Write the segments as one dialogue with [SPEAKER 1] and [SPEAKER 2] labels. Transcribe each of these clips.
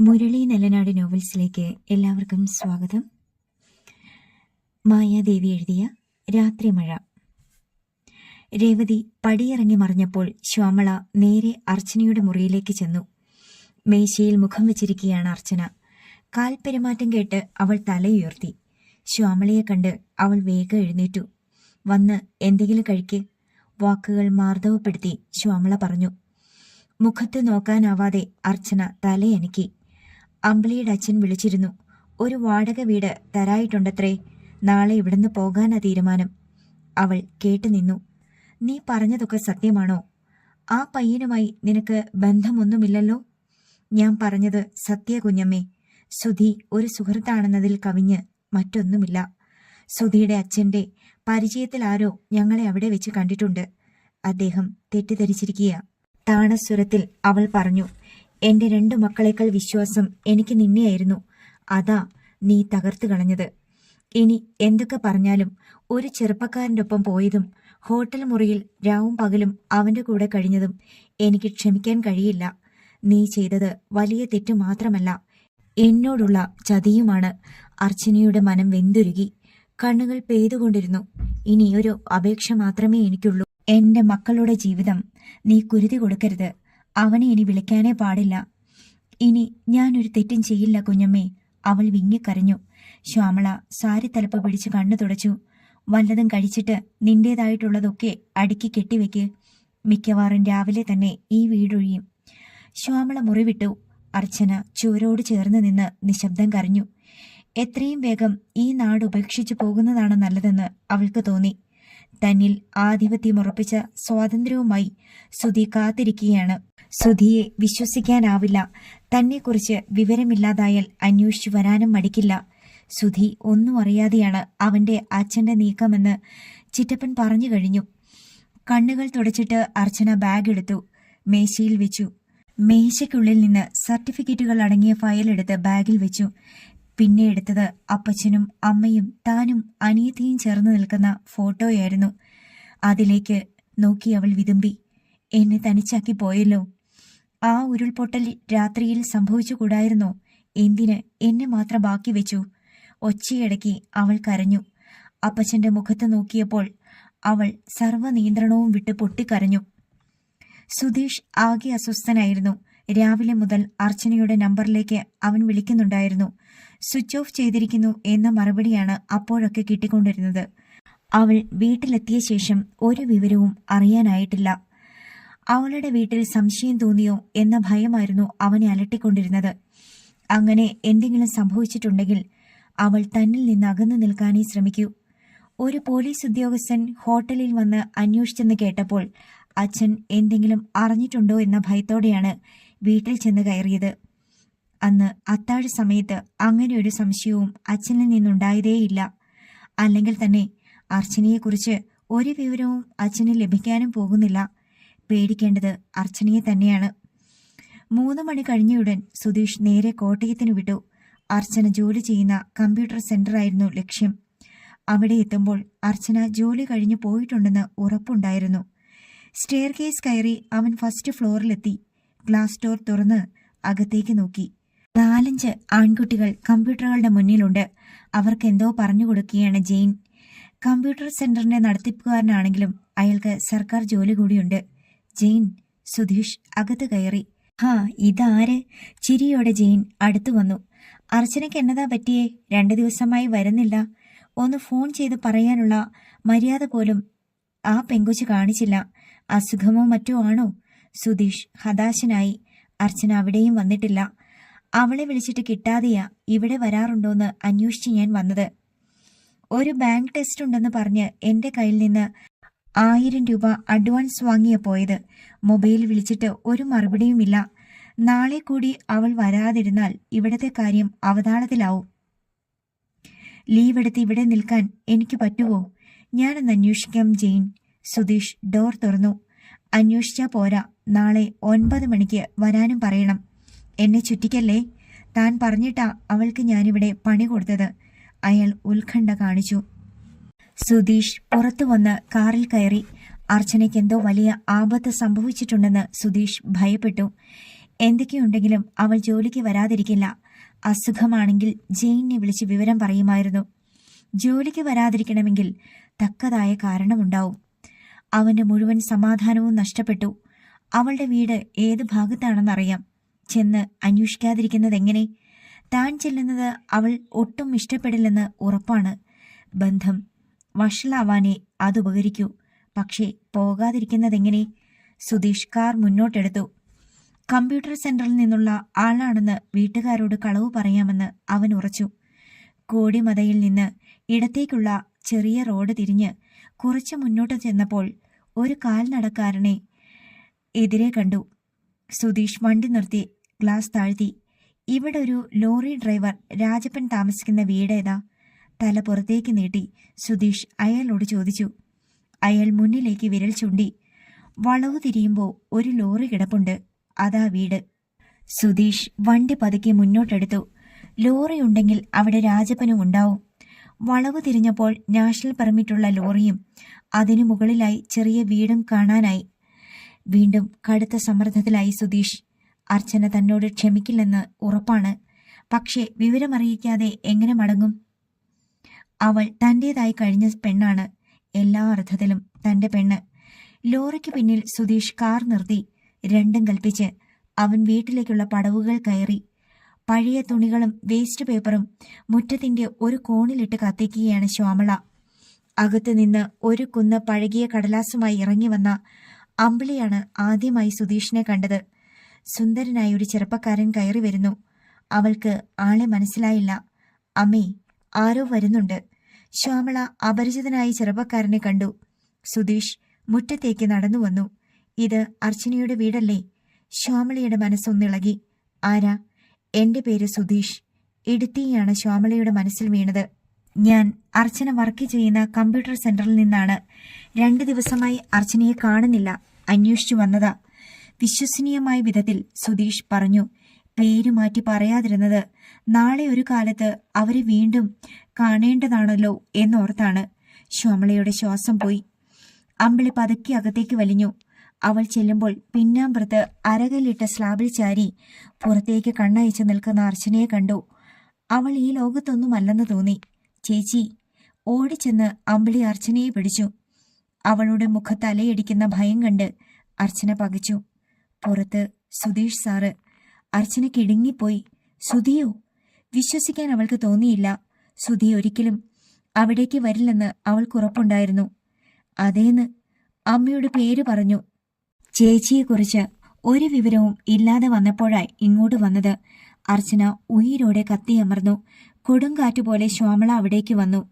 [SPEAKER 1] മുരളി നെല്ലനാട് നോവൽസിലേക്ക് എല്ലാവർക്കും സ്വാഗതം. മായാദേവി എഴുതിയ രാത്രിമഴ രേവതി പടിയിറങ്ങി മറിഞ്ഞപ്പോൾ ശ്യാമള നേരെ അർച്ചനയുടെ മുറിയിലേക്ക് ചെന്നു. മേശയിൽ മുഖം വെച്ചിരിക്കുകയാണ് അർച്ചന. കാൽ പെരുമാറ്റം കേട്ട് അവൾ തലയുയർത്തി. ശ്യാമളയെ കണ്ട് അവൾ വേഗം എഴുന്നേറ്റു. വന്ന് എന്തെങ്കിലും കഴിക്ക് വാക്കുകൾ മാർദ്ദവപ്പെടുത്തി ശ്യാമള പറഞ്ഞു. മുഖത്ത് നോക്കാനാവാതെ അർച്ചന തലയനക്കി. അമ്പിളിയുടെ അച്ഛൻ വിളിച്ചിരുന്നു. ഒരു വാടക വീട് തരായിട്ടുണ്ടത്രേ. നാളെ ഇവിടുന്ന് പോകാനാ തീരുമാനം. അവൾ കേട്ടു നിന്നു. നീ പറഞ്ഞതൊക്കെ സത്യമാണോ? ആ പയ്യനുമായി നിനക്ക് ബന്ധമൊന്നുമില്ലല്ലോ? ഞാൻ പറഞ്ഞത് സത്യ കുഞ്ഞമ്മേ. സുധി ഒരു സുഹൃത്താണെന്നതിൽ കവിഞ്ഞ് മറ്റൊന്നുമില്ല. സുധിയുടെ അച്ഛന്റെ പരിചയത്തിൽ ആരോ ഞങ്ങളെ അവിടെ വെച്ച് കണ്ടിട്ടുണ്ട്. അദ്ദേഹം തെറ്റിദ്ധരിച്ചിരിക്കുക താണസ്വരത്തിൽ അവൾ പറഞ്ഞു എന്റെ രണ്ടു മക്കളേക്കാൾ വിശ്വാസം എനിക്ക് നിന്നെയായിരുന്നു. അതാ നീ തകർത്തു കളഞ്ഞത്. ഇനി എന്തൊക്കെ പറഞ്ഞാലും ഒരു ചെറുപ്പക്കാരന്റെ ഒപ്പം പോയതും ഹോട്ടൽ മുറിയിൽ രാവും പകലും അവന്റെ കൂടെ കഴിഞ്ഞതും എനിക്ക് ക്ഷമിക്കാൻ കഴിയില്ല. നീ ചെയ്തത് വലിയ തെറ്റു മാത്രമല്ല. എന്നോടുള്ള ചതിയുമാണ് അർച്ചനയുടെ മനം വെന്തുരുകി. കണ്ണുകൾ പെയ്തുകൊണ്ടിരുന്നു. ഒരു അപേക്ഷ മാത്രമേ എനിക്കുള്ളൂ. എന്റെ മക്കളുടെ ജീവിതം നീ കുരുതി കൊടുക്കരുത്. അവനെ ഇനി വിളിക്കാനേ പാടില്ല. ഇനി ഞാനൊരു തെറ്റും ചെയ്യില്ല കുഞ്ഞമ്മേ. അവൾ വിങ്ങിക്കരഞ്ഞു. ശ്യാമള സാരി തലപ്പ് പിടിച്ച് കണ്ണു തുടച്ചു. വല്ലതും കഴിച്ചിട്ട് നിന്റേതായിട്ടുള്ളതൊക്കെ അടുക്കി കെട്ടിവെക്ക്. മിക്കവാറും രാവിലെ തന്നെ ഈ വീടൊഴിയും. ശ്യാമള മുറിവിട്ടു. അർച്ചന ചുവരോട് ചേർന്ന് നിന്ന് നിശബ്ദം കരഞ്ഞു. എത്രയും വേഗം ഈ നാട് ഉപേക്ഷിച്ചു പോകുന്നതാണ് നല്ലതെന്ന് അവൾക്ക് തോന്നി. തന്നിൽ ആധിപത്യം ഉറപ്പിച്ച സ്വാതന്ത്ര്യവുമായി സുധി കാത്തിരിക്കുകയാണ്. സുധിയെ വിശ്വസിക്കാനാവില്ല. തന്നെക്കുറിച്ച് വിവരമില്ലാതായാൽ അന്വേഷിച്ചു വരാനും മടിക്കില്ല. സുധി ഒന്നും അറിയാതെയാണ് അവന്റെ അച്ഛന്റെ നീക്കമെന്ന് ചിറ്റപ്പൻ പറഞ്ഞു കഴിഞ്ഞു. കണ്ണുകൾ തുടച്ചിട്ട് അർച്ചന ബാഗ് എടുത്തു മേശയിൽ വെച്ചു. മേശയ്ക്കുള്ളിൽ നിന്ന് സർട്ടിഫിക്കറ്റുകൾ അടങ്ങിയ ഫയൽ എടുത്ത് ബാഗിൽ വെച്ചു. പിന്നെ എടുത്തത് അപ്പച്ചനും അമ്മയും താനും അനിയത്തിയും ചേർന്ന് നിൽക്കുന്ന ഫോട്ടോയായിരുന്നു. അതിലേക്ക് നോക്കി അവൾ വിതുമ്പി എന്നെ തനിച്ചാക്കി പോയല്ലോ. ആ ഉരുൾപൊട്ടൽ രാത്രിയിൽ സംഭവിച്ചുകൂടായിരുന്നോ. എന്തിന് എന്നെ മാത്രം ബാക്കി വെച്ചു? ഒച്ചയടക്കി അവൾ കരഞ്ഞു. അപ്പച്ചന്റെ മുഖത്ത് നോക്കിയപ്പോൾ അവൾ സർവനിയന്ത്രണവും വിട്ട് പൊട്ടിക്കരഞ്ഞു. സുധീഷ് ആകെ അസ്വസ്ഥനായിരുന്നു. രാവിലെ മുതൽ അർച്ചനയുടെ നമ്പറിലേക്ക് അവൻ വിളിക്കുന്നുണ്ടായിരുന്നു. സ്വിച്ച് ഓഫ് ചെയ്തിരിക്കുന്നു എന്ന മറുപടിയാണ് അപ്പോഴൊക്കെ കിട്ടിക്കൊണ്ടിരുന്നത്. അവൾ വീട്ടിലെത്തിയ ശേഷം ഒരു വിവരവും അറിയാനായിട്ടില്ല. അവളുടെ വീട്ടിൽ സംശയം തോന്നിയോ എന്ന ഭയമായിരുന്നു അവനെ അലട്ടിക്കൊണ്ടിരുന്നത്. അങ്ങനെ എന്തെങ്കിലും സംഭവിച്ചിട്ടുണ്ടെങ്കിൽ അവൾ തന്നിൽ നിന്ന് അകന്നു നിൽക്കാനേ ശ്രമിക്കൂ. ഒരു പോലീസ് ഉദ്യോഗസ്ഥൻ ഹോട്ടലിൽ വന്ന് അന്വേഷിച്ചെന്ന് കേട്ടപ്പോൾ അച്ഛൻ എന്തെങ്കിലും അറിഞ്ഞിട്ടുണ്ടോ എന്ന ഭയത്തോടെയാണ് വീട്ടിൽ ചെന്ന് കയറിയത്. അന്ന് അത്താഴ സമയത്ത് അങ്ങനെ ഒരു സംശയവും അച്ഛനിൽ നിന്നുണ്ടായതേയില്ല. അല്ലെങ്കിൽ തന്നെ അർച്ചനയെക്കുറിച്ച് ഒരു വിവരവും അച്ഛന് ലഭിക്കാനും പോകുന്നില്ല. പേടിക്കേണ്ടത് അർച്ചനയെ തന്നെയാണ്. മൂന്ന് മണി കഴിഞ്ഞയുടൻ സുധീഷ് നേരെ കോട്ടയത്തിന് വിട്ടു. അർച്ചന ജോലി ചെയ്യുന്ന കമ്പ്യൂട്ടർ സെന്ററായിരുന്നു ലക്ഷ്യം. അവിടെ എത്തുമ്പോൾ അർച്ചന ജോലി കഴിഞ്ഞു പോയിട്ടുണ്ടെന്ന് ഉറപ്പുണ്ടായിരുന്നു. സ്റ്റെയർ കേസ് കയറി അവൻ ഫസ്റ്റ് ഫ്ലോറിലെത്തി. ഗ്ലാസ് ഡോർ തുറന്ന് അകത്തേക്ക് നോക്കി. നാലഞ്ച് ആൺകുട്ടികൾ കമ്പ്യൂട്ടറുകളുടെ മുന്നിലുണ്ട്. അവർക്കെന്തോ പറഞ്ഞു കൊടുക്കുകയാണ് ജെയിൻ. കമ്പ്യൂട്ടർ സെന്ററിന്റെ നടത്തിപ്പുകാരനാണെങ്കിലും അയാൾക്ക് സർക്കാർ ജോലി കൂടിയുണ്ട്. ജെയിൻ സുധീഷ് അകത്ത് കയറി. ഹാ ഇതാര്? ചിരിയോടെ ജെയിൻ അടുത്തു വന്നു. അർച്ചനയ്ക്ക് എന്നതാ പറ്റിയേ? രണ്ടു ദിവസമായി വരുന്നില്ല. ഒന്ന് ഫോൺ ചെയ്ത് പറയാനുള്ള മര്യാദ പോലും ആ പെങ്കൊച്ച് കാണിച്ചില്ല. അസുഖമോ മറ്റോ ആണോ? സുധീഷ് ഹതാശനായി. അർച്ചന അവിടെയും വന്നിട്ടില്ല. അവളെ വിളിച്ചിട്ട് കിട്ടാതെയാ ഇവിടെ വരാറുണ്ടോന്ന് അന്വേഷിച്ച് ഞാൻ വന്നത്. ഒരു ബാങ്ക് ടെസ്റ്റ് ഉണ്ടെന്ന് പറഞ്ഞ് എന്റെ കയ്യിൽ നിന്ന് ആയിരം രൂപ അഡ്വാൻസ് വാങ്ങിയ പോയത്. മൊബൈൽ വിളിച്ചിട്ട് ഒരു മറുപടിയുമില്ല. നാളെ കൂടി അവൾ വരാതിരുന്നാൽ ഇവിടത്തെ കാര്യം അവതാളത്തിലാവും. ലീവ് എടുത്ത് ഇവിടെ നിൽക്കാൻ എനിക്ക് പറ്റുമോ ഞാനൊന്ന് അന്വേഷിക്കാം ജെയിൻ. സുധീഷ് ഡോർ തുറന്നു. അന്വേഷിച്ചാ പോരാ. നാളെ ഒൻപത് മണിക്ക് വരാനും പറയണം. എന്നെ ചുറ്റിക്കല്ലേ? താൻ പറഞ്ഞിട്ടാ അവൾക്ക് ഞാനിവിടെ പണി കൊടുത്തത്. അയാൾ ഉത്കണ്ഠ കാണിച്ചു. സുധീഷ് പുറത്തു വന്ന് കാറിൽ കയറി. അർച്ചനയ്ക്ക് എന്തോ വലിയ ആപത്ത് സംഭവിച്ചിട്ടുണ്ടെന്ന് സുധീഷ് ഭയപ്പെട്ടു. എന്തൊക്കെയുണ്ടെങ്കിലും അവൾ ജോലിക്ക് വരാതിരിക്കില്ല. അസുഖമാണെങ്കിൽ ജെയിനെ വിളിച്ച് വിവരം പറയുമായിരുന്നു. ജോലിക്ക് വരാതിരിക്കണമെങ്കിൽ തക്കതായ കാരണമുണ്ടാവും. അവന്റെ മുഴുവൻ സമാധാനവും നഷ്ടപ്പെട്ടു. അവളുടെ വീട് ഏത് ഭാഗത്താണെന്നറിയാം. ചെന്ന് അന്വേഷിക്കാതിരിക്കുന്നത് എങ്ങനെ താൻ ചെല്ലുന്നത് അവൾ ഒട്ടും ഇഷ്ടപ്പെടില്ലെന്ന് ഉറപ്പാണ്. ബന്ധം വഷളാവാനേ അതുപകരിക്കൂ പക്ഷേ പോകാതിരിക്കുന്നതെങ്ങനെ? സുധീഷ് കാർ മുന്നോട്ടെടുത്തു. കമ്പ്യൂട്ടർ സെന്ററിൽ നിന്നുള്ള ആളാണെന്ന് വീട്ടുകാരോട് കളവ് പറയാമെന്ന് അവൻ ഉറച്ചു. കോടിമതയിൽ നിന്ന് ഇടത്തേക്കുള്ള ചെറിയ റോഡ് തിരിഞ്ഞ് കുറച്ച് മുന്നോട്ട് ചെന്നപ്പോൾ ഒരു കാൽനടക്കാരനെ എതിരെ കണ്ടു. സുധീഷ് വണ്ടി നിർത്തി ഗ്ലാസ് താഴ്ത്തി. ഇവിടെ ഒരു ലോറി ഡ്രൈവർ രാജപ്പൻ താമസിക്കുന്ന വീടേതാ തല പുറത്തേക്ക് നീട്ടി സുധീഷ് അയാളോട് ചോദിച്ചു. അയാൾ മുന്നിലേക്ക് വിരൽ ചൂണ്ടി വളവ് തിരിയുമ്പോൾ ഒരു ലോറി കിടപ്പുണ്ട്. അതാ വീട്. സുധീഷ് വണ്ടി പതുക്കെ മുന്നോട്ടെടുത്തു. ലോറി ഉണ്ടെങ്കിൽ അവിടെ രാജപ്പനും ഉണ്ടാവും. വളവ് തിരിഞ്ഞപ്പോൾ നാഷണൽ പെർമിറ്റുള്ള ലോറിയും അതിനു മുകളിലായി ചെറിയ വീടും കാണാനായി. വീണ്ടും കടുത്ത സമ്മർദ്ദത്തിലായി സുധീഷ്. അർച്ചന തന്നോട് ക്ഷമിക്കില്ലെന്ന് ഉറപ്പാണ്. പക്ഷേ വിവരമറിയിക്കാതെ എങ്ങനെ മടങ്ങും? അവൾ തന്റേതായി കഴിഞ്ഞ പെണ്ണാണ്. എല്ലാ അർത്ഥത്തിലും തന്റെ പെണ്ണ്. ലോറിക്ക് പിന്നിൽ സുധീഷ് കാർ നിർത്തി രണ്ടും കൽപ്പിച്ച് അവൻ വീട്ടിലേക്കുള്ള പടവുകൾ കയറി. പഴയ തുണികളും വേസ്റ്റ് പേപ്പറും മുറ്റത്തിന്റെ ഒരു കോണിലിട്ട് കത്തിക്കുകയാണ് ശ്യാമള. അകത്തു നിന്ന് ഒരു കുന്ന് പഴകിയ കടലാസുമായി ഇറങ്ങി വന്ന അമ്പിളിയാണ് ആദ്യമായി സുധീഷിനെ കണ്ടത്. സുന്ദരനായ ഒരു ചെറുപ്പക്കാരൻ കയറി വരുന്നു. അവൾക്ക് ആളെ മനസ്സിലായില്ല. അമ്മേ ആരോ വരുന്നുണ്ട്. ശ്യാമള അപരിചിതനായ ചെറുപ്പക്കാരനെ കണ്ടു. സുധീഷ് മുറ്റത്തേക്ക് നടന്നു വന്നു. ഇത് അർച്ചനയുടെ വീടല്ലേ? ശ്യാമളയുടെ മനസ്സൊന്നിളകി. ആരാ? എന്റെ പേര് സുധീഷ്. ഇടുത്തിയാണ് ശ്യാമളയുടെ മനസ്സിൽ വീണത്. ഞാൻ അർച്ചന വർക്ക് ചെയ്യുന്ന കമ്പ്യൂട്ടർ സെന്ററിൽ നിന്നാണ്. രണ്ട് ദിവസമായി അർച്ചനയെ കാണുന്നില്ല. അന്വേഷിച്ചു വന്നതാ. വിശ്വസനീയമായ വിധത്തിൽ സുധീഷ് പറഞ്ഞു. പേര് മാറ്റി പറയാതിരുന്നത്. നാളെ ഒരു കാലത്ത് അവരെ വീണ്ടും കാണേണ്ടതാണല്ലോ എന്നോർത്താണ്. ശ്യാമളയുടെ ശ്വാസം പോയി. അമ്പിളി പതുക്കി അകത്തേക്ക് വലിഞ്ഞു. അവൾ ചെല്ലുമ്പോൾ പിന്നാമ്പുറത്ത് അരകല്ലിട്ട സ്ലാബിൽ ചാരി പുറത്തേക്ക് കണ്ണയച്ചു നിൽക്കുന്ന അർച്ചനയെ കണ്ടു. അവൾ ഈ ലോകത്തൊന്നുമല്ലെന്ന് തോന്നി. ചേച്ചി ഓടിച്ചെന്ന് അമ്പിളി അർച്ചനയെ പിടിച്ചു. അവളുടെ മുഖത്തലയടിക്കുന്ന ഭയം കണ്ട് അർച്ചന പകച്ചു. പുറത്ത് സുധീഷ് സാറ് അർച്ചന കിടുങ്ങിപ്പോയി സുധിയോ വിശ്വസിക്കാൻ അവൾക്ക് തോന്നിയില്ല. സുധി ഒരിക്കലും അവിടേക്ക് വരില്ലെന്ന് അവൾക്കുറപ്പുണ്ടായിരുന്നു അതേന്ന് അമ്മയുടെ പേര് പറഞ്ഞു. ചേച്ചിയെക്കുറിച്ച് ഒരു വിവരവും ഇല്ലാതെ വന്നപ്പോഴായി ഇങ്ങോട്ട് വന്നത്. അർച്ചന ഉയിരോടെ കത്തിയമർന്നു കൊടുങ്കാറ്റുപോലെ ശ്യാമള അവിടേക്ക് വന്നു.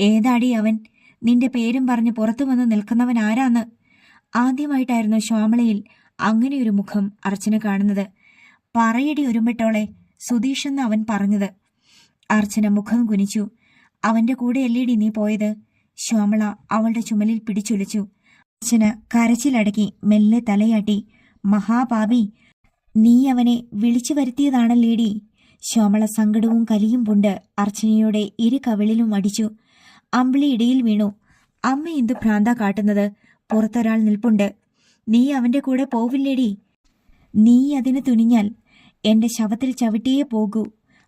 [SPEAKER 1] ഏതാടി അവൻ? നിന്റെ പേരും പറഞ്ഞ് പുറത്തു വന്ന് നിൽക്കുന്നവൻ ആരാന്ന്? ആദ്യമായിട്ടായിരുന്നു ശ്യാമളയിൽ അങ്ങനെയൊരു മുഖം അർച്ചന കാണുന്നത്. പറയടി ഒരുമിട്ടോളെ സുധീഷ് എന്ന് അവൻ പറഞ്ഞത്. അർച്ചന മുഖം കുനിച്ചു. അവന്റെ കൂടെ എല്ലേടി നീ പോയത്? ശ്യാമള അവളുടെ ചുമലിൽ പിടിച്ചൊലിച്ചു. അർച്ചന കരച്ചിലടക്കി മെല്ലെ തലയാട്ടി. മഹാപാപി നീ അവനെ വിളിച്ചു വരുത്തിയതാണല്ലേടി? ശ്യാമള സങ്കടവും കലിയും പുണ്ട് അർച്ചനയുടെ ഇരു കവിളിലും അടിച്ചു. അമ്പിളി ഇടയിൽ വീണു. അമ്മ എന്തു ഭ്രാന്ത കാട്ടുന്നത്? പുറത്തൊരാൾ നിൽപ്പുണ്ട്. നീ അവന്റെ കൂടെ പോവില്ലേടി? നീ അതിന് തുനിഞ്ഞാൽ എന്റെ ശവത്തിൽ ചവിട്ടിയേ പോകൂ.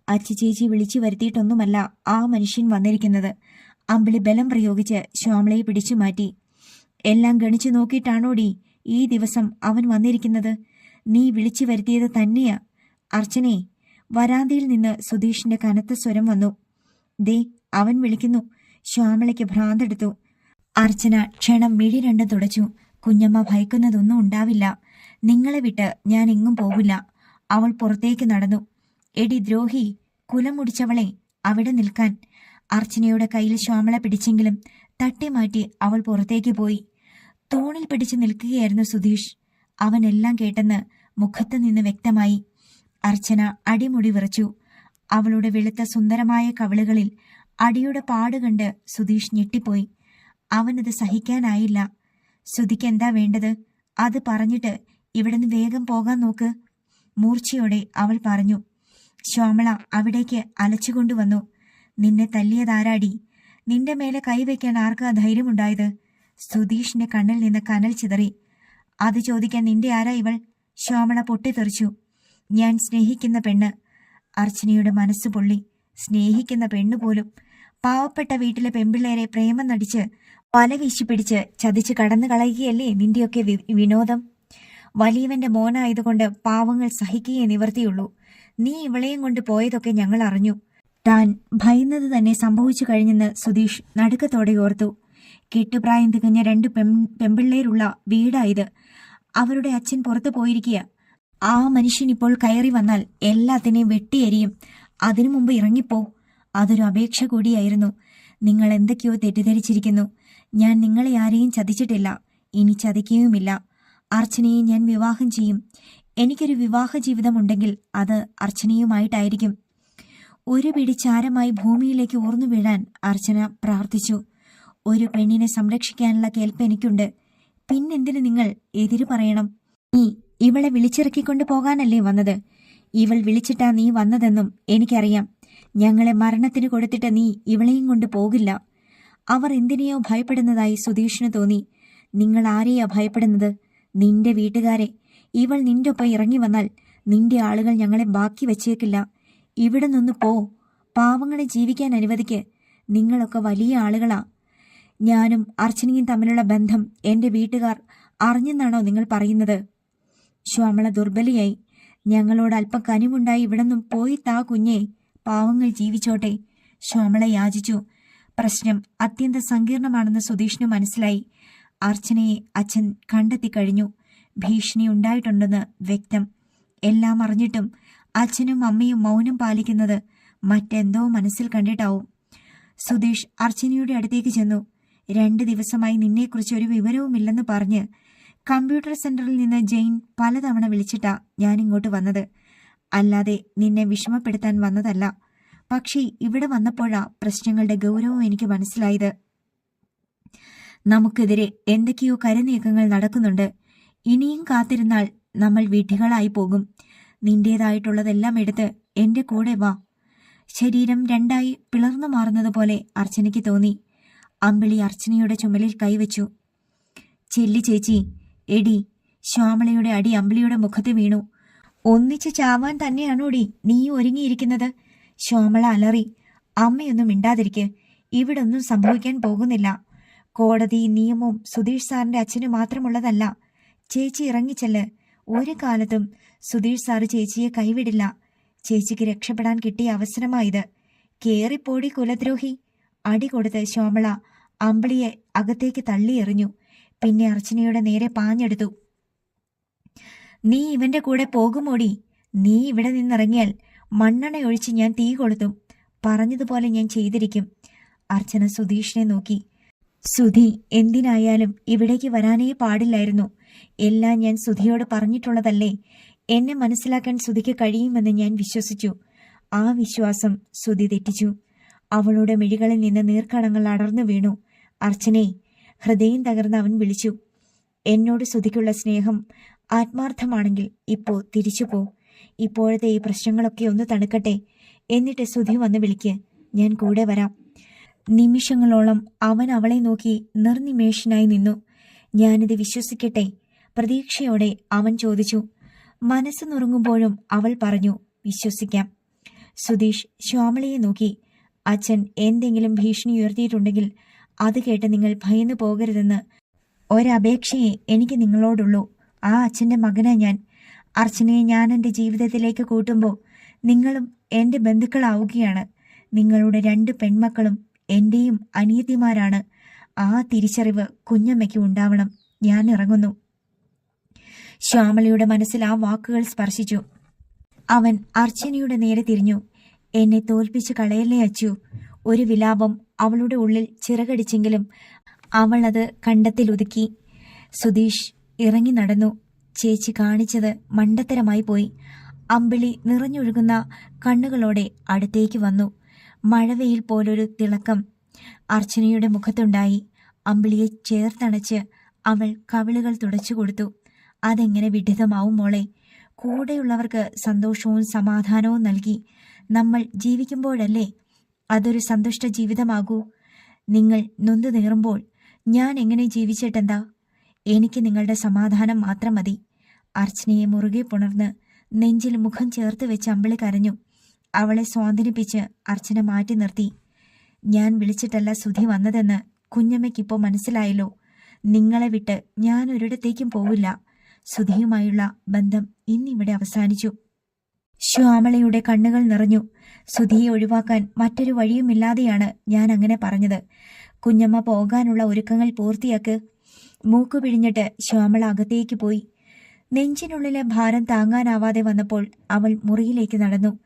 [SPEAKER 1] അച്ഛ ചേച്ചി വിളിച്ചു വരുത്തിയിട്ടൊന്നുമല്ല ആ മനുഷ്യൻ വന്നിരിക്കുന്നത്. അമ്പിളി ബലം പ്രയോഗിച്ച് ശ്യാമളയെ പിടിച്ചു മാറ്റി. എല്ലാം ഗണിച്ചു നോക്കിയിട്ടാണോടി ഈ ദിവസം അവൻ വന്നിരിക്കുന്നത്? നീ വിളിച്ചു വരുത്തിയത് തന്നെയാ. അർച്ചനെ വരാന്തയിൽ നിന്ന് സുധീഷിന്റെ കനത്ത സ്വരം വന്നു. ദേ അവൻ വിളിക്കുന്നു. ശ്യാമളയ്ക്ക് ഭ്രാന്തെടുത്തു. അർച്ചന ക്ഷണം മിഴി രണ്ട് തുടച്ചു. കുഞ്ഞമ്മ ഭയക്കുന്നതൊന്നും ഉണ്ടാവില്ല. നിങ്ങളെ വിട്ട് ഞാൻ എങ്ങും പോവില്ല. അവൾ പുറത്തേക്ക് നടന്നു. എടി ദ്രോഹി കുലമുടിച്ചവളെ അവിടെ നിൽക്കാൻ. അർച്ചനയുടെ കയ്യിൽ ശ്യാമള പിടിച്ചെങ്കിലും തട്ടിമാറ്റി അവൾ പുറത്തേക്ക് പോയി. തൂണിൽ പിടിച്ചു നിൽക്കുകയായിരുന്നു സുധീഷ്. അവൻ എല്ലാം കേട്ടെന്ന് മുഖത്ത് നിന്ന് വ്യക്തമായി. അർച്ചന അടിമുടി വിറച്ചു. അവളുടെ വെളുത്ത സുന്ദരമായ കവിളുകളിൽ അടിയുടെ പാട് കണ്ട് സുധീഷ് ഞെട്ടിപ്പോയി. അവനത് സഹിക്കാനായില്ല. സുധിക്ക് എന്താ വേണ്ടത്? അത് പറഞ്ഞിട്ട് ഇവിടുന്ന് വേഗം പോകാൻ നോക്ക്. മൂർച്ചയോടെ അവൾ പറഞ്ഞു ശ്യാമള അവിടേക്ക് അലച്ചുകൊണ്ടുവന്നു. നിന്നെ തല്ലിയതാരാടി? നിന്റെ മേലെ കൈവയ്ക്കാൻ ആർക്കാ ധൈര്യമുണ്ടായത്? സുധീഷിന്റെ കണ്ണിൽ നിന്ന് കനൽ ചിതറി. അത് ചോദിക്കാൻ നിന്റെ ആരാ ഇവൾ? ശ്യാമള പൊട്ടിത്തെറിച്ചു. ഞാൻ സ്നേഹിക്കുന്ന പെണ്ണ്. അർച്ചനയുടെ മനസ്സ് പൊള്ളി. സ്നേഹിക്കുന്ന പെണ്ണ് പോലും. പാവപ്പെട്ട വീട്ടിലെ പെമ്പിള്ളേരെ പ്രേമം നടിച്ച് വല വീശിപ്പിടിച്ച് ചതിച്ച് കടന്നു കളയുകയല്ലേ നിന്റെയൊക്കെ വിനോദം? വലിയവന്റെ മോനായതുകൊണ്ട് പാവങ്ങൾ സഹിക്കുകയേ നിവർത്തിയുള്ളൂ. നീ ഇവളെയും കൊണ്ട് പോയതൊക്കെ ഞങ്ങൾ അറിഞ്ഞു. താൻ ഭയന്നത് തന്നെ സംഭവിച്ചു കഴിഞ്ഞെന്ന് സുധീഷ് നടുക്കത്തോടെ ഓർത്തു. കെട്ടുപ്രായം തികഞ്ഞ രണ്ട് പെൺ പെമ്പിള്ളേരുള്ള വീടായത് അവരുടെ അച്ഛൻ പുറത്തു പോയിരിക്കുക. ആ മനുഷ്യൻ ഇപ്പോൾ കയറി വന്നാൽ എല്ലാത്തിനെയും വെട്ടിയെരിയും. അതിനു മുമ്പ് ഇറങ്ങിപ്പോ. അതൊരു അപേക്ഷ കൂടിയായിരുന്നു. നിങ്ങൾ എന്തൊക്കെയോ തെറ്റിദ്ധരിച്ചിരിക്കുന്നു. ഞാൻ നിങ്ങളെ ആരെയും ചതിച്ചിട്ടില്ല. ഇനി ചതിക്കുകയുമില്ല. അർച്ചനയെ ഞാൻ വിവാഹം ചെയ്യും. എനിക്കൊരു വിവാഹ ജീവിതമുണ്ടെങ്കിൽ അത് അർച്ചനയുമായിട്ടായിരിക്കും. ഒരു പിടി ചാരമായി ഭൂമിയിലേക്ക് ഓർന്നു വീഴാൻ അർച്ചന പ്രാർത്ഥിച്ചു. ഒരു പെണ്ണിനെ സംരക്ഷിക്കാനുള്ള കേൾപ്പ് എനിക്കുണ്ട്. പിന്നെന്തിന് നിങ്ങൾ എതിര് പറയണം? നീ ഇവളെ വിളിച്ചിറക്കിക്കൊണ്ട് പോകാനല്ലേ വന്നത്? ഇവൾ വിളിച്ചിട്ടാ നീ വന്നതെന്നും എനിക്കറിയാം. ഞങ്ങളെ മരണത്തിന് കൊടുത്തിട്ട് നീ ഇവളെയും കൊണ്ട് പോകില്ല. അവർ എന്തിനെയോ ഭയപ്പെടുന്നതായി സുധീഷിന് തോന്നി. നിങ്ങൾ ആരെയാ ഭയപ്പെടുന്നത്? നിന്റെ വീട്ടുകാരെ ഇവൾ നിന്റെ ഒപ്പം ഇറങ്ങി വന്നാൽ നിന്റെ ആളുകൾ ഞങ്ങളെ ബാക്കി വെച്ചേക്കില്ല. ഇവിടെ നിന്ന് പോ. പാവങ്ങളെ ജീവിക്കാൻ അനുവദിക്ക്. നിങ്ങളൊക്കെ വലിയ ആളുകളാ. ഞാനും അർച്ചനയും തമ്മിലുള്ള ബന്ധം എന്റെ വീട്ടുകാർ അറിഞ്ഞെന്നാണോ നിങ്ങൾ പറയുന്നത്? ശ്വാമള ദുർബലിയായി. ഞങ്ങളോട് അല്പം കനിവുണ്ടായി ഇവിടെന്നും പോയി താ കുഞ്ഞേ. പാവങ്ങൾ ജീവിച്ചോട്ടെ. ശ്വാമള യാചിച്ചു. പ്രശ്നം അത്യന്തം സങ്കീർണമാണെന്ന് സുധീഷിന് മനസ്സിലായി. അർച്ചനയെ അച്ഛൻ കണ്ടെത്തി കഴിഞ്ഞു. ഭീഷണി ഉണ്ടായിട്ടുണ്ടെന്ന് വ്യക്തം. എല്ലാം അറിഞ്ഞിട്ടും അച്ഛനും അമ്മയും മൗനം പാലിക്കുന്നത് മറ്റെന്തോ മനസ്സിൽ കണ്ടിട്ടാവും. സുധീഷ് അർച്ചനയുടെ അടുത്തേക്ക് ചെന്നു. രണ്ട് ദിവസമായി നിന്നെക്കുറിച്ച് ഒരു വിവരവുമില്ലെന്ന് പറഞ്ഞ് കമ്പ്യൂട്ടർ സെന്ററിൽ നിന്ന് ജെയിൻ പലതവണ വിളിച്ചിട്ടാ ഞാൻ ഇങ്ങോട്ട് വന്നത്. അല്ലാതെ നിന്നെ വിഷമപ്പെടുത്താൻ വന്നതല്ല. പക്ഷേ ഇവിടെ വന്നപ്പോഴാ പ്രശ്നങ്ങളുടെ ഗൗരവം എനിക്ക് മനസ്സിലായത്. നമുക്കെതിരെ എന്തൊക്കെയോ കരുനീക്കങ്ങൾ നടക്കുന്നുണ്ട്. ഇനിയും കാത്തിരുന്നാൽ നമ്മൾ വിഡ്ഢികളായി പോകും. നിന്റേതായിട്ടുള്ളതെല്ലാം എടുത്ത് എന്റെ കൂടെ വാ. ശരീരം രണ്ടായി പിളർന്നു മാറുന്നതുപോലെ അർച്ചനയ്ക്ക് തോന്നി. അമ്പിളി അർച്ചനയുടെ ചുമലിൽ കൈവച്ചു. ചെല്ലി ചേച്ചി എടി ശ്യാമളയുടെ അടി അമ്പിളിയുടെ മുഖത്ത് വീണു. ഒന്നിച്ച് ചാവാൻ തന്നെയാണോടി നീ ഒരുങ്ങിയിരിക്കുന്നത്? ശ്യാമള അലറി അമ്മയൊന്നും മിണ്ടാതിരിക്കെ. ഇവിടൊന്നും സംഭവിക്കാൻ പോകുന്നില്ല. കോടതി നിയമവും സുധീഷ് സാറിന്റെ അച്ഛന് മാത്രമുള്ളതല്ല. ചേച്ചി ഇറങ്ങിച്ചെല്ല്. ഒരു കാലത്തും സുധീഷ് സാറ് ചേച്ചിയെ കൈവിടില്ല. ചേച്ചിക്ക് രക്ഷപ്പെടാൻ കിട്ടിയ അവസരമായത്. കേറിപ്പോടി കുലദ്രോഹി. അടി കൊടുത്ത് ശോമള അമ്പിളിയെ അകത്തേക്ക് തള്ളിയെറിഞ്ഞു പിന്നെ അർച്ചനയുടെ നേരെ പാഞ്ഞെടുത്തു. നീ ഇവന്റെ കൂടെ പോകുമോടി? നീ ഇവിടെ നിന്നിറങ്ങിയാൽ മണ്ണെണ്ണയൊഴിച്ച് ഞാൻ തീ കൊളുത്തും. പറഞ്ഞതുപോലെ ഞാൻ ചെയ്തിരിക്കും. അർച്ചന സുധീഷിനെ നോക്കി. സുധി എന്തിനായാലും ഇവിടേക്ക് വരാനേ പാടില്ലായിരുന്നു. എല്ലാം ഞാൻ സുധിയോട് പറഞ്ഞിട്ടുള്ളതല്ലേ? എന്നെ മനസ്സിലാക്കാൻ സുധിക്ക് കഴിയുമെന്ന് ഞാൻ വിശ്വസിച്ചു. ആ വിശ്വാസം സുധി തെറ്റിച്ചു. അവളുടെ മിഴികളിൽ നിന്ന് നീർക്കണങ്ങൾ അടർന്നു വീണു. അർച്ചനെ ഹൃദയം തകർന്ന് അവൻ വിളിച്ചു. എന്നോട് സുധിക്കുള്ള സ്നേഹം ആത്മാർത്ഥമാണെങ്കിൽ ഇപ്പോ തിരിച്ചു പോ. ഇപ്പോഴത്തെ ഈ പ്രശ്നങ്ങളൊക്കെ ഒന്ന് തണുക്കട്ടെ. എന്നിട്ട് സുധി വന്ന് വിളിക്ക്. ഞാൻ കൂടെ വരാം. നിമിഷങ്ങളോളം അവൻ അവളെ നോക്കി നിർനിമേഷനായി നിന്നു. ഞാനിത് വിശ്വസിക്കട്ടെ? പ്രതീക്ഷയോടെ അവൻ ചോദിച്ചു. മനസ്സ് നുറുങ്ങുമ്പോഴും അവൾ പറഞ്ഞു വിശ്വസിക്കാം. സുധീഷ് ശ്യാമളയെ നോക്കി. അച്ഛൻ എന്തെങ്കിലും ഭീഷണി ഉയർത്തിയിട്ടുണ്ടെങ്കിൽ അത് കേട്ട് നിങ്ങൾ ഭയന്നു പോകരുതെന്ന് ഒരപേക്ഷയെ എനിക്ക് നിങ്ങളോടുള്ളൂ. ആ അച്ഛന്റെ മകനാ ഞാൻ. അർച്ചനയെ ഞാൻ എന്റെ ജീവിതത്തിലേക്ക് കൂട്ടുമ്പോൾ നിങ്ങളും എന്റെ ബന്ധുക്കളാവുകയാണ്. നിങ്ങളുടെ രണ്ട് പെൺമക്കളും എന്റെയും അനിയത്തിമാരാണ്. ആ തിരിച്ചറിവ് കുഞ്ഞമ്മയ്ക്ക് ഉണ്ടാവണം. ഞാൻ ഇറങ്ങുന്നു. ശ്യാമളയുടെ മനസ്സിൽ ആ വാക്കുകൾ സ്പർശിച്ചു. അവൻ അർച്ചനയുടെ നേരെ തിരിഞ്ഞു. എന്നെ തോൽപ്പിച്ച് കളയല്ലേ അച്ചു? ഒരു വിലാപം അവളുടെ ഉള്ളിൽ ചിറകടിച്ചെങ്കിലും അവൾ അത് കണ്ടത്തിലൊതുക്കി സുധീഷ് ഇറങ്ങി നടന്നു. ചേച്ചി കാണിച്ചത് മണ്ടത്തരമായി പോയി. അമ്പിളി നിറഞ്ഞൊഴുകുന്ന കണ്ണുകളോടെ അടുത്തേക്ക് വന്നു. മഴവെയിൽ പോലൊരു തിളക്കം. അർച്ചനയുടെ മുഖത്തുണ്ടായി. അമ്പിളിയെ ചേർത്തണച്ച് അവൾ കവിളുകൾ തുടച്ചു കൊടുത്തു. അതെങ്ങനെ വിഡിതമാവും മോളെ? കൂടെയുള്ളവർക്ക് സന്തോഷവും സമാധാനവും നൽകി. നമ്മൾ ജീവിക്കുമ്പോഴല്ലേ അതൊരു സന്തുഷ്ട ജീവിതമാകൂ. നിങ്ങൾ നൊന്തു നീറുമ്പോൾ ഞാൻ എങ്ങനെ ജീവിച്ചിട്ടെന്താ? എനിക്ക് നിങ്ങളുടെ സമാധാനം മാത്രം മതി. അർച്ചനയെ മുറുകെ പുണർന്ന് നെഞ്ചിൽ മുഖം ചേർത്ത് വെച്ച് അമ്പിളി കരഞ്ഞു. അവളെ സ്വാന്തനിപ്പിച്ച് അർച്ചന മാറ്റി നിർത്തി. ഞാൻ വിളിച്ചിട്ടല്ല സുധി വന്നതെന്ന് കുഞ്ഞമ്മയ്ക്കിപ്പോൾ മനസ്സിലായല്ലോ. നിങ്ങളെ വിട്ട് ഞാൻ ഒരിടത്തേക്കും പോവില്ല. സുധിയുമായുള്ള ബന്ധം ഇന്നിവിടെ അവസാനിച്ചു. ശ്യാമളയുടെ കണ്ണുകൾ നിറഞ്ഞു. സുധിയെ ഒഴിവാക്കാൻ മറ്റൊരു വഴിയുമില്ലാതെയാണ് ഞാൻ അങ്ങനെ പറഞ്ഞത്. കുഞ്ഞമ്മ പോകാനുള്ള ഒരുക്കങ്ങൾ പൂർത്തിയാക്ക്. മൂക്കു പിഴിഞ്ഞിട്ട് ശ്യാമള അകത്തേക്ക് പോയി. നെഞ്ചിനുള്ളിലെ ഭാരം താങ്ങാനാവാതെ വന്നപ്പോൾ അവൾ മുറിയിലേക്ക് നടന്നു.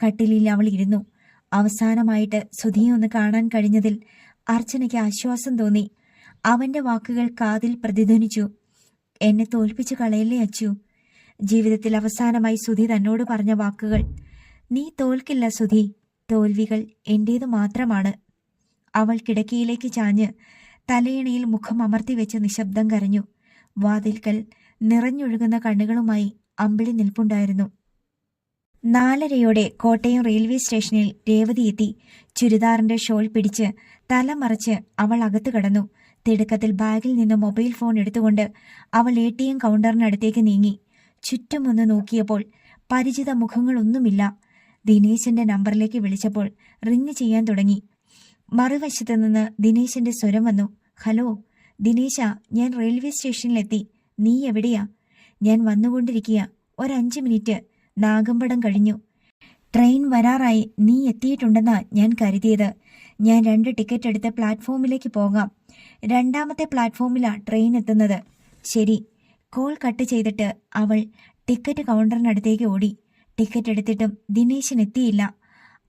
[SPEAKER 1] കട്ടിലിൽ അവൾ ഇരുന്നു. അവസാനമായിട്ട് സുധിയെ ഒന്ന് കാണാൻ കഴിഞ്ഞതിൽ അർച്ചനയ്ക്ക് ആശ്വാസം തോന്നി. അവന്റെ വാക്കുകൾ കാതിൽ പ്രതിധ്വനിച്ചു. എന്നെ തോൽപ്പിച്ചു കളയല്ലേ അച്ചു ജീവിതത്തിൽ അവസാനമായി സുധി തന്നോട് പറഞ്ഞ വാക്കുകൾ നീ തോൽക്കില്ല സുധി. തോൽവികൾ എന്റേതു മാത്രമാണ് അവൾ കിടക്കയിലേക്ക് ചാഞ്ഞ് തലയിണയിൽ മുഖം അമർത്തി വെച്ച് നിശബ്ദം കരഞ്ഞു. വാതിൽക്കൽ നിറഞ്ഞൊഴുകുന്ന കണ്ണുകളുമായി അമ്പിളി നിൽപ്പുണ്ടായിരുന്നു. നാലരയോടെ കോട്ടയം റെയിൽവേ സ്റ്റേഷനിൽ രേവതി എത്തി. ചുരിദാറിന്റെ ഷോൾ പിടിച്ച് തല മറച്ച് അവൾ അകത്തു കടന്നു. തിടുക്കത്തിൽ ബാഗിൽ നിന്ന് മൊബൈൽ ഫോൺ എടുത്തുകൊണ്ട് അവൾ എ ടി എം കൗണ്ടറിനടുത്തേക്ക് നീങ്ങി. ചുറ്റുമൊന്ന് നോക്കിയപ്പോൾ പരിചിത മുഖങ്ങളൊന്നുമില്ല. ദിനേശന്റെ നമ്പറിലേക്ക് വിളിച്ചപ്പോൾ റിങ് ചെയ്യാൻ തുടങ്ങി. മറുവശത്ത് നിന്ന് ദിനേശന്റെ സ്വരം വന്നു. ഹലോ ദിനേശ ഞാൻ റെയിൽവേ സ്റ്റേഷനിലെത്തി. നീ എവിടെയാ? ഞാൻ വന്നുകൊണ്ടിരിക്കുക ഒരഞ്ച് മിനിറ്റ്. നാഗമ്പടം കഴിഞ്ഞു. ട്രെയിൻ വരാറായി നീ എത്തിയിട്ടുണ്ടെന്നാ ഞാൻ കരുതിയത്. ഞാൻ രണ്ട് ടിക്കറ്റ് എടുത്ത് പ്ലാറ്റ്ഫോമിലേക്ക് പോകാം. രണ്ടാമത്തെ പ്ലാറ്റ്ഫോമിലാ ട്രെയിൻ എത്തുന്നത്. ശരി. കോൾ കട്ട് ചെയ്തിട്ട് അവൾ ടിക്കറ്റ് കൗണ്ടറിനടുത്തേക്ക് ഓടി. ടിക്കറ്റ് എടുത്തിട്ടും ദിനേശൻ എത്തിയില്ല.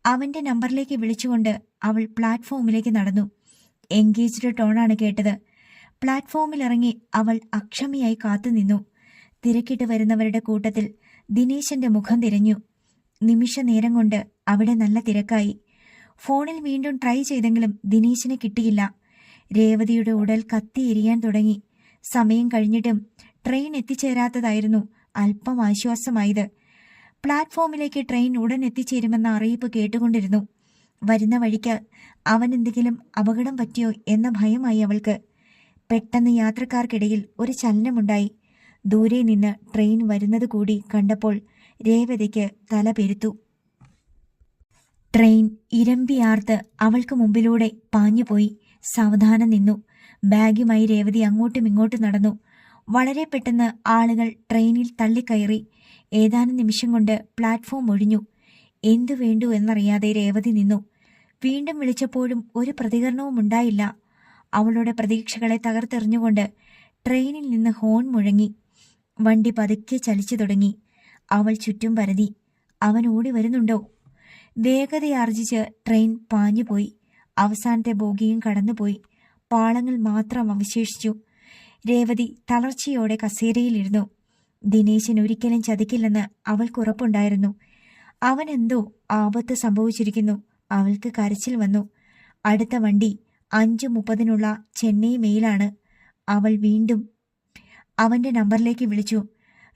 [SPEAKER 1] അവന്റെ നമ്പറിലേക്ക് വിളിച്ചുകൊണ്ട് അവൾ പ്ലാറ്റ്ഫോമിലേക്ക് നടന്നു. എൻഗേജ്ഡ് ടോണാണ് കേട്ടത്. പ്ലാറ്റ്ഫോമിലിറങ്ങി അവൾ അക്ഷമയായി കാത്തുനിന്നു. തിരക്കിട്ട് വരുന്നവരുടെ കൂട്ടത്തിൽ ദിനേശന്റെ മുഖം തിരഞ്ഞു. നിമിഷ നേരം കൊണ്ട് അവിടെ നല്ല തിരക്കായി. ഫോണിൽ വീണ്ടും ട്രൈ ചെയ്തെങ്കിലും ദിനേശിനെ കിട്ടിയില്ല. രേവതിയുടെ ഉടൽ കത്തി എരിയാൻ തുടങ്ങി. സമയം കഴിഞ്ഞിട്ടും ട്രെയിൻ എത്തിച്ചേരാത്തതായിരുന്നു അല്പം ആശ്വാസമായത്. പ്ലാറ്റ്ഫോമിലേക്ക് ട്രെയിൻ ഉടൻ എത്തിച്ചേരുമെന്ന അറിയിപ്പ് കേട്ടുകൊണ്ടിരുന്നു. വരുന്ന വഴിക്ക് അവൻ എന്തെങ്കിലും അപകടം പറ്റിയോ എന്ന ഭയമായി അവൾക്ക്. പെട്ടെന്ന് യാത്രക്കാർക്കിടയിൽ ഒരു ചലനമുണ്ടായി. ദൂരെ നിന്ന് ട്രെയിൻ വരുന്നത് കൂടി കണ്ടപ്പോൾ രേവതിക്ക് തല പെരുത്തു. ട്രെയിൻ ഇരമ്പിയാർത്ത് അവൾക്ക് മുമ്പിലൂടെ പാഞ്ഞുപോയി. സാവധാനം നിന്നു. ബാഗുമായി രേവതി അങ്ങോട്ടും ഇങ്ങോട്ടും നടന്നു. വളരെ പെട്ടെന്ന് ആളുകൾ ട്രെയിനിൽ തള്ളിക്കയറി. ഏതാനും നിമിഷം കൊണ്ട് പ്ലാറ്റ്ഫോം ഒഴിഞ്ഞു. എന്തു വേണ്ടു എന്നറിയാതെ രേവതി നിന്നു. വീണ്ടും വിളിച്ചപ്പോഴും ഒരു പ്രതികരണവും ഉണ്ടായില്ല. അവളുടെ പ്രതീക്ഷകളെ തകർത്തെറിഞ്ഞുകൊണ്ട് ട്രെയിനിൽ നിന്ന് ഹോൺ മുഴങ്ങി. വണ്ടി പതുക്കെ ചലിച്ചു തുടങ്ങി. അവൾ ചുറ്റും പരതി. അവൻ ഓടി വരുന്നുണ്ടോ? വേഗതയാർജിച്ച് ട്രെയിൻ പാഞ്ഞുപോയി അവസാനത്തെ ബോഗിയും കടന്നുപോയി. പാളങ്ങൾ മാത്രം അവശേഷിച്ചു. രേവതി തളർച്ചയോടെ കസേരയിലിരുന്നു. ദിനേശൻ ഒരിക്കലും ചതിക്കില്ലെന്ന് അവൾക്കുറപ്പുണ്ടായിരുന്നു അവൻ എന്തോ ആപത്ത് സംഭവിച്ചിരിക്കുന്നു. അവൾക്ക് കരച്ചിൽ വന്നു. അടുത്ത വണ്ടി അഞ്ചു മുപ്പതിനുള്ള ചെന്നൈ മെയിലാണ്. അവൾ വീണ്ടും അവന്റെ നമ്പറിലേക്ക് വിളിച്ചു.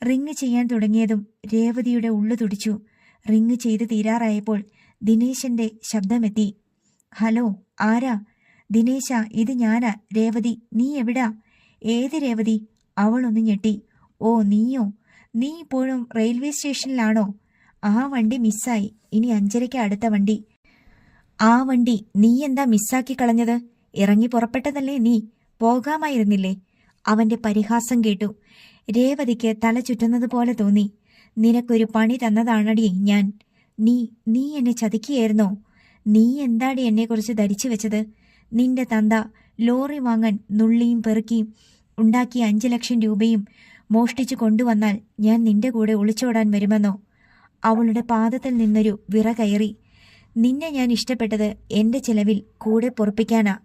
[SPEAKER 1] റിങ് ചെയ്യാൻ തുടങ്ങിയതും രേവതിയുടെ ഉള്ളു തുടിച്ചു. റിങ് ചെയ്ത് തീരാറായപ്പോൾ ദിനേശന്റെ ശബ്ദമെത്തി. ഹലോ ആരാ? ദിനേശ ഇത് ഞാനാ. രേവതി നീ എവിടാ? ഏത് രേവതി? അവളൊന്ന് ഞെട്ടി. ഓ നീയോ? നീ ഇപ്പോഴും റെയിൽവേ സ്റ്റേഷനിലാണോ? ആ വണ്ടി മിസ്സായി. ഇനി അഞ്ചരയ്ക്ക് അടുത്ത വണ്ടി. ആ വണ്ടി? നീ എന്താ മിസ്സാക്കി കളഞ്ഞത്? ഇറങ്ങി പുറപ്പെട്ടതല്ലേ നീ? പോകാമായിരുന്നില്ലേ? അവന്റെ പരിഹാസം കേട്ടു. രേവതിക്ക് തല ചുറ്റുന്നത് പോലെ തോന്നി. നിനക്കൊരു പണി തന്നതാണടി ഞാൻ. നീ നീ എന്നെ ചതിക്കുകയായിരുന്നോ? നീ എന്താടി എന്നെക്കുറിച്ച് ധരിച്ചു വെച്ചത്? നിന്റെ തന്ത ലോറി വാങ്ങാൻ നുള്ളിയും പെറുക്കിയും ഉണ്ടാക്കിയ അഞ്ചു ലക്ഷം രൂപയും മോഷ്ടിച്ചു കൊണ്ടുവന്നാൽ ഞാൻ നിന്റെ കൂടെ ഒളിച്ചോടാൻ വരുമെന്നോ? അവളുടെ പാദത്തിൽ നിന്നൊരു വിറ കയറി. നിന്നെ ഞാൻ ഇഷ്ടപ്പെട്ടത് എന്റെ ചിലവിൽ കൂടെ പൊറപ്പിക്കാനാ.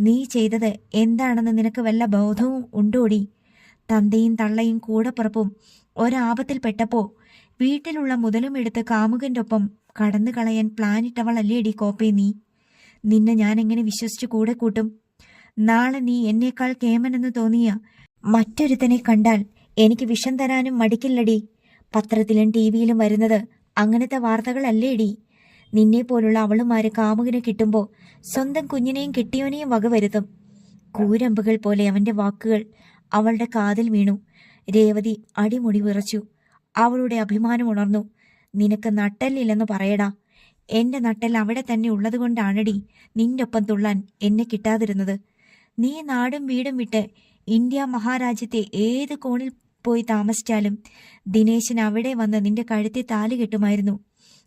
[SPEAKER 1] നീ ചെയ്തത് എന്താണെന്ന് നിനക്ക് വല്ല ബോധവും ഉണ്ടോടി? തന്തയും തള്ളയും കൂടപ്പുറപ്പും ഒരാപത്തിൽപ്പെട്ടപ്പോ വീട്ടിലുള്ള മുതലും എടുത്ത് കാമുകന്റെ ഒപ്പം കടന്നു കളയാൻ പ്ലാനിട്ടവളല്ലേടി കോപ്പേ നീ? നിന്നെ ഞാൻ എങ്ങനെ വിശ്വസിച്ചു കൂടെ കൂട്ടും? നാളെ നീ എന്നേക്കാൾ കേമനെന്ന് തോന്നിയ മറ്റൊരുത്തനെ കണ്ടാൽ എനിക്ക് വിഷം തരാനും മടിക്കില്ലടി. പത്രത്തിലും ടി വിയിലും വരുന്നത് അങ്ങനത്തെ വാർത്തകളല്ലേടി. നിന്നെ പോലുള്ള അവളുമാരെ കാമുകനെ കിട്ടുമ്പോൾ സ്വന്തം കുഞ്ഞിനെയും കെട്ടിയോനെയും വകവരുത്തും കൂരമ്പുകൾ പോലെ അവന്റെ വാക്കുകൾ അവളുടെ കാതിൽ വീണു. രേവതി അടിമുടി വിറച്ചു. അവളുടെ അഭിമാനം ഉണർന്നു. നിനക്ക് നട്ടല്ലില്ലെന്ന് പറയടാ. എന്റെ നട്ടൽ അവിടെ തന്നെ ഉള്ളതുകൊണ്ടാണടി നിന്റെ ഒപ്പം തുള്ളാൻ എന്നെ കിട്ടാതിരുന്നത്. നീ നാടും വീടും വിട്ട് ഇന്ത്യ മഹാരാജ്യത്തെ ഏത് കോണിൽ പോയി താമസിച്ചാലും ദിനേശൻ അവിടെ വന്ന് നിന്റെ കഴുത്തിൽ താലി കെട്ടുമായിരുന്നു.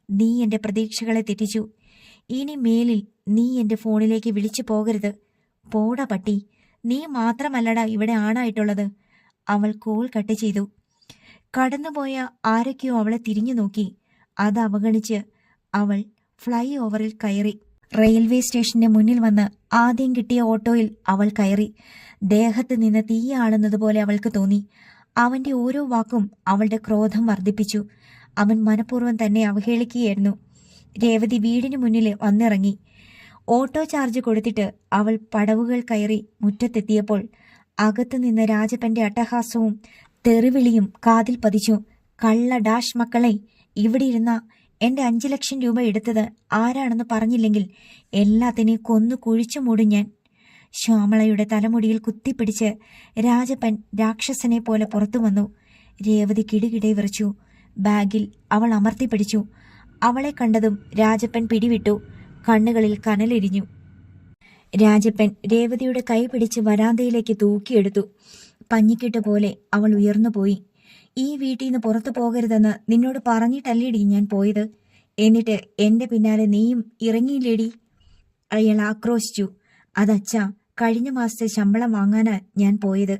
[SPEAKER 1] നീ എന്റെ പ്രതീക്ഷകളെ തെറ്റിച്ചു. ഇനി മേലിൽ നീ എന്റെ ഫോണിലേക്ക് വിളിച്ചു പോകരുത്. പോടാ പട്ടി. നീ മാത്രമല്ലടാ ഇവിടെ ആണായിട്ടുള്ളത്. അവൾ കോൾ കട്ട് ചെയ്തു. കടന്നുപോയ ആരൊക്കെയോ അവളെ തിരിഞ്ഞു നോക്കി. അത് അവഗണിച്ച് അവൾ ഫ്ലൈ ഓവറിൽ കയറി. റെയിൽവേ സ്റ്റേഷന്റെ മുന്നിൽ വന്ന് ആദ്യം കിട്ടിയ ഓട്ടോയിൽ അവൾ കയറി. ദേഹത്ത് നിന്ന് തീയാളുന്നതുപോലെ അവൾക്ക് തോന്നി. അവന്റെ ഓരോ വാക്കും അവളുടെ ക്രോധം വർദ്ധിപ്പിച്ചു. അവൻ മനഃപൂർവം തന്നെ അവഹേളിക്കുകയായിരുന്നു. രേവതി വീടിന് മുന്നിൽ വന്നിറങ്ങി. ഓട്ടോ ചാർജ് കൊടുത്തിട്ട് അവൾ പടവുകൾ കയറി മുറ്റത്തെത്തിയപ്പോൾ അകത്തു നിന്ന് രാജപ്പന്റെ അട്ടഹാസവും തെറിവിളിയും കാതിൽ പതിച്ചു. കള്ള ഡാഷ് മക്കളെ ഇവിടെ ഇരുന്ന. എന്റെ അഞ്ചു ലക്ഷം രൂപ എടുത്തത് ആരാണെന്ന് പറഞ്ഞില്ലെങ്കിൽ എല്ലാത്തിനെയും കൊന്നു കുഴിച്ചു മൂടും ഞാൻ. ശ്യാമളയുടെ തലമുടിയിൽ കുത്തിപ്പിടിച്ച് രാജപ്പൻ രാക്ഷസനെ പോലെ പുറത്തു വന്നു. രേവതി കിടുകിടെ വിറച്ചു. ബാഗിൽ അവൾ അമർത്തി പിടിച്ചു. അവളെ കണ്ടതും രാജപ്പൻ പിടിവിട്ടു. കണ്ണുകളിൽ കനലെരിഞ്ഞു. രാജപ്പൻ രേവതിയുടെ കൈ പിടിച്ച് വരാന്തയിലേക്ക് തൂക്കിയെടുത്തു. പഞ്ഞിക്കെട്ട് പോലെ അവൾ ഉയർന്നുപോയി. ഈ വീട്ടിൽ നിന്ന് പുറത്തു പോകരുതെന്ന് നിന്നോട് പറഞ്ഞിട്ടല്ലേടി ഞാൻ പോയത്? എന്നിട്ട് എന്റെ പിന്നാലെ നീയും ഇറങ്ങിയില്ലേടി? അയാൾ ആക്രോശിച്ചു. അതച്ഛാ കഴിഞ്ഞ മാസത്തെ ശമ്പളം വാങ്ങാനാ ഞാൻ പോയത്.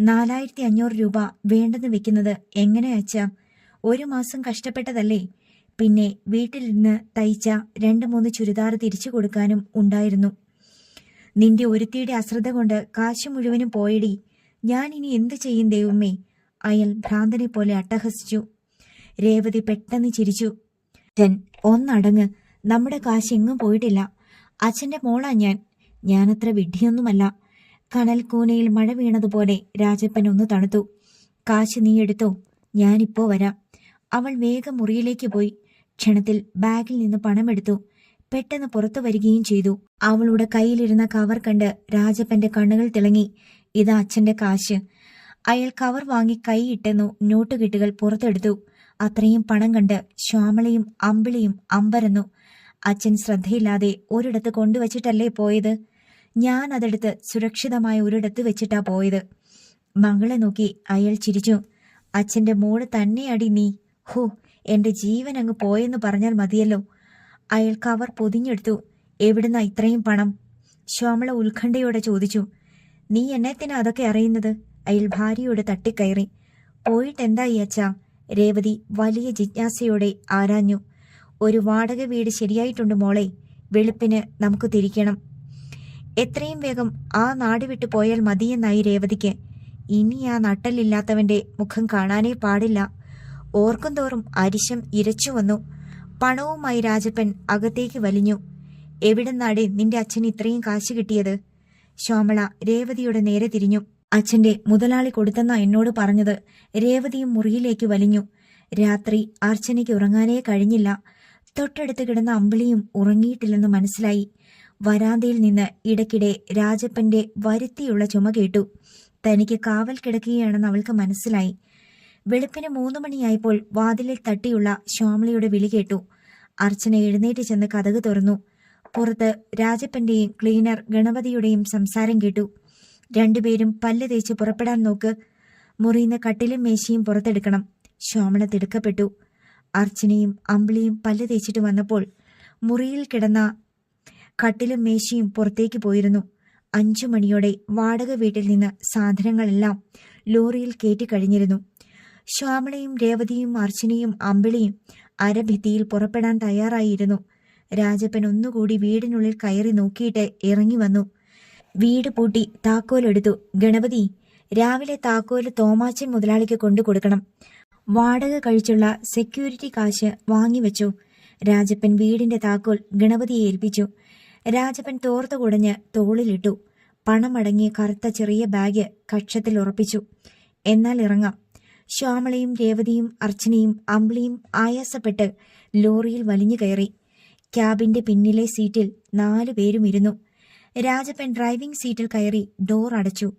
[SPEAKER 1] നാലായിരത്തി അഞ്ഞൂറ് രൂപ വേണ്ടെന്ന് വെക്കുന്നത് എങ്ങനെ അച്ഛാ? ഒരു മാസം കഷ്ടപ്പെട്ടതല്ലേ? പിന്നെ വീട്ടിൽ നിന്ന് തയ്ച്ച രണ്ട് മൂന്ന് ചുരിദാർ തിരിച്ചു കൊടുക്കാനും ഉണ്ടായിരുന്നു. നിന്റെ ഒരുത്തിയുടെ അശ്രദ്ധ കൊണ്ട് കാശ് മുഴുവനും പോയടി. ഞാൻ ഇനി എന്ത് ചെയ്യും ദൈവമേ? അയൽ ഭ്രാന്തനെ പോലെ അട്ടഹസിച്ചു. രേവതി പെട്ടെന്ന് ചിരിച്ചു. ടെൻ ഒന്നടങ്ങ്. നമ്മുടെ കാശ് എങ്ങും പോയിട്ടില്ല. അച്ഛന്റെ മോളാ ഞാൻ. ഞാനത്ര വിഡ്ഢിയൊന്നുമല്ല. കനൽ കൂനയിൽ മഴ വീണതുപോലെ രാജപ്പൻ ഒന്ന് തണുത്തു. കാശ് നീ എടുത്തോ? ഞാനിപ്പോ വരാം. അവൾ വേഗം മുറിയിലേക്ക് പോയി. ക്ഷണത്തിൽ ബാഗിൽ നിന്ന് പണമെടുത്തു. പെട്ടെന്ന് പുറത്തു വരികയും ചെയ്തു. അവളുടെ കയ്യിലിരുന്ന കവർ കണ്ട് രാജപ്പന്റെ കണ്ണുകൾ തിളങ്ങി. ഇതാ അച്ഛന്റെ കാശ്. അയാൾ കവർ വാങ്ങി കൈയിട്ടെന്നു നോട്ടുകെട്ടുകൾ പുറത്തെടുത്തു. അത്രയും പണം കണ്ട് ശ്യാമളയും അമ്പിളിയും അമ്പരന്നു. അച്ഛൻ ശ്രദ്ധയില്ലാതെ ഒരിടത്ത് കൊണ്ടുവച്ചിട്ടല്ലേ പോയത്? ഞാൻ അതെടുത്ത് സുരക്ഷിതമായ ഒരിടത്ത് വെച്ചിട്ടാ പോയത്. മകളെ നോക്കി അയാൾ ചിരിച്ചു. അച്ഛന്റെ മോൾ തന്നെയാടി നീ. ഹോ എന്റെ ജീവൻ അങ്ങ് പോയെന്ന് പറഞ്ഞാൽ മതിയല്ലോ. അയാൾ കവർ പൊതിഞ്ഞെടുത്തു. എവിടുന്ന ഇത്രയും പണം? ശ്യാമള ഉത്കണ്ഠയോടെ ചോദിച്ചു. നീ എന്നത്തിനാ അതൊക്കെ അറിയുന്നത്? അയാൾ ഭാര്യയോട് തട്ടിക്കയറി. പോയിട്ടെന്തായി അച്ഛാ? രേവതി വലിയ ജിജ്ഞാസയോടെ ആരാഞ്ഞു. ഒരു വാടക വീട് ശരിയായിട്ടുണ്ട് മോളെ. വെളുപ്പിന് നമുക്ക് തിരിക്കണം. എത്രയും വേഗം ആ നാട് വിട്ടു പോയാൽ മതിയെന്നായി രേവതിക്ക്. ഇനി ആ നട്ടലില്ലാത്തവന്റെ മുഖം കാണാനേ പാടില്ല. ഓർക്കും തോറും അരിശം ഇരച്ചു വന്നു. പണവുമായി രാജപ്പൻ അകത്തേക്ക് വലിഞ്ഞു. എവിടുന്നാടെ നിന്റെ അച്ഛൻ ഇത്രയും കാശ് കിട്ടിയത്? ശ്യാമള രേവതിയുടെ നേരെ തിരിഞ്ഞു. അച്ഛന്റെ മുതലാളി കൊടുത്തെന്ന എന്നോട് പറഞ്ഞത്. രേവതിയും മുറിയിലേക്ക് വലിഞ്ഞു. രാത്രി അർച്ചനയ്ക്ക് ഉറങ്ങാനേ കഴിഞ്ഞില്ല. തൊട്ടടുത്ത് കിടന്ന അമ്പിളിയും ഉറങ്ങിയിട്ടില്ലെന്ന് മനസ്സിലായി. വരാന്തയിൽ നിന്ന് ഇടയ്ക്കിടെ രാജപ്പന്റെ വരുത്തിയുള്ള ചുമ കേട്ടു. തനിക്ക് കാവൽ കിടക്കുകയാണെന്ന് അവൾക്ക് മനസ്സിലായി. വെളുപ്പിന് മൂന്ന് മണിയായപ്പോൾ വാതിലിൽ തട്ടിയുള്ള ശ്യാമളയുടെ വിളി കേട്ടു. അർച്ചന എഴുന്നേറ്റ് ചെന്ന് കഥക് തുറന്നു. പുറത്ത് രാജപ്പന്റെയും ക്ലീനർ ഗണപതിയുടെയും സംസാരം കേട്ടു. രണ്ടുപേരും പല്ല് തേച്ച് പുറപ്പെടാൻ നോക്ക്. മുറിയുന്ന കട്ടിലും മേശയും പുറത്തെടുക്കണം. ശ്യാമള തിടുക്കപ്പെട്ടു. അർച്ചനയും അമ്പിളിയും പല്ല് തേച്ചിട്ട് വന്നപ്പോൾ മുറിയിൽ കിടന്ന കട്ടിലും മേശയും പുറത്തേക്ക് പോയിരുന്നു. അഞ്ചു മണിയോടെ വാടക വീട്ടിൽ നിന്ന് സാധനങ്ങളെല്ലാം ലോറിയിൽ കയറ്റിക്കഴിഞ്ഞിരുന്നു ശ്യാമളയും രേവതിയും അർച്ചനയും അമ്പിളിയും അരഭിത്തിയിൽ പുറപ്പെടാൻ തയ്യാറായിരുന്നു. രാജപ്പൻ ഒന്നുകൂടി വീടിനുള്ളിൽ കയറി നോക്കിയിട്ട് ഇറങ്ങി വന്നു. വീട് പൂട്ടി താക്കോലെടുത്തു ഗണപതി രാവിലെ താക്കോൽ തോമാച്ചൻ മുതലാളിക്ക് കൊണ്ടു കൊടുക്കണം. വാടക കഴിച്ചുള്ള സെക്യൂരിറ്റി കാശ് വാങ്ങിവെച്ചു രാജപ്പൻ വീടിന്റെ താക്കോൽ ഗണപതിയെ ഏൽപ്പിച്ചു. രാജപ്പൻ തോർത്ത് കുടഞ്ഞ് തോളിലിട്ടു. പണമടങ്ങിയ കറുത്ത ചെറിയ ബാഗ് കക്ഷത്തിൽ ഉറപ്പിച്ചു. എന്നാൽ ഇറങ്ങാം. ശ്യാമളയും രേവതിയും അർച്ചനയും അമ്പിളിയും ആയാസപ്പെട്ട് ലോറിയിൽ വലിഞ്ഞു കയറി. ക്യാബിന്റെ പിന്നിലെ സീറ്റിൽ നാലു പേരും ഇരുന്നു. രാജപ്പൻ ഡ്രൈവിംഗ് സീറ്റിൽ കയറി ഡോർ അടച്ചു.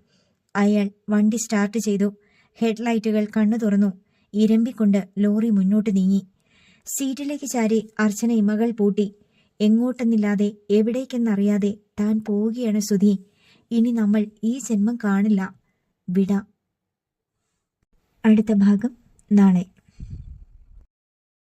[SPEAKER 1] അയാൾ വണ്ടി സ്റ്റാർട്ട് ചെയ്തു. ഹെഡ്ലൈറ്റുകൾ കണ്ണു തുറന്നു. ഇരമ്പിക്കൊണ്ട് ലോറി മുന്നോട്ട് നീങ്ങി. സീറ്റിലേക്ക് ചാരി അർച്ചന ഇമകൾ പൂട്ടി. എങ്ങോട്ടെന്നില്ലാതെ എവിടേക്കെന്നറിയാതെ താൻ പോവുകയാണ് സുധി. ഇനി നമ്മൾ ഈ ജന്മം കാണില്ല. വിട. അടുത്ത ഭാഗം നാളെ